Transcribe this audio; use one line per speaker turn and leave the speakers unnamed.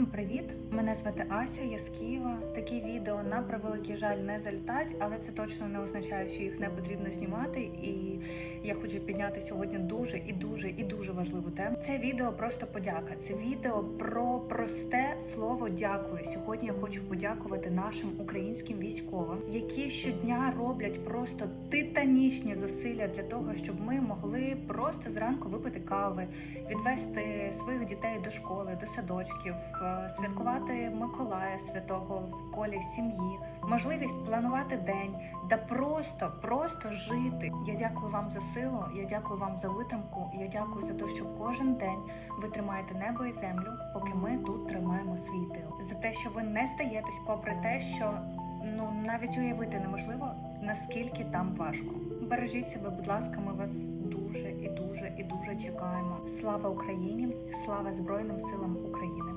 Всім привіт! Мене звати Ася, я з Києва. Такі відео на превеликий жаль не залітають, але це точно не означає, що їх не потрібно знімати. І я хочу підняти сьогодні дуже і дуже і дуже важливу тему. Це відео просто подяка. Це відео про просте слово дякую. Сьогодні я хочу подякувати нашим українським військовим, які щодня роблять просто титанічні зусилля для того, щоб ми могли просто зранку випити кави, відвести своїх дітей до школи, до садочків, е, святкувати Миколая Святого в колі сім'ї, можливість планувати день, да просто, просто жити. Я дякую вам за силу, я дякую вам за витримку. Я дякую за те, що кожен день ви тримаєте небо і землю, поки ми тут тримаємо свій тил. За те, що ви не стаєтесь, попри те, що ну навіть уявити неможливо, наскільки там важко. Бережіть себе, будь ласка, ми вас дуже і дуже і дуже чекаємо. Слава Україні! Слава Збройним силам України!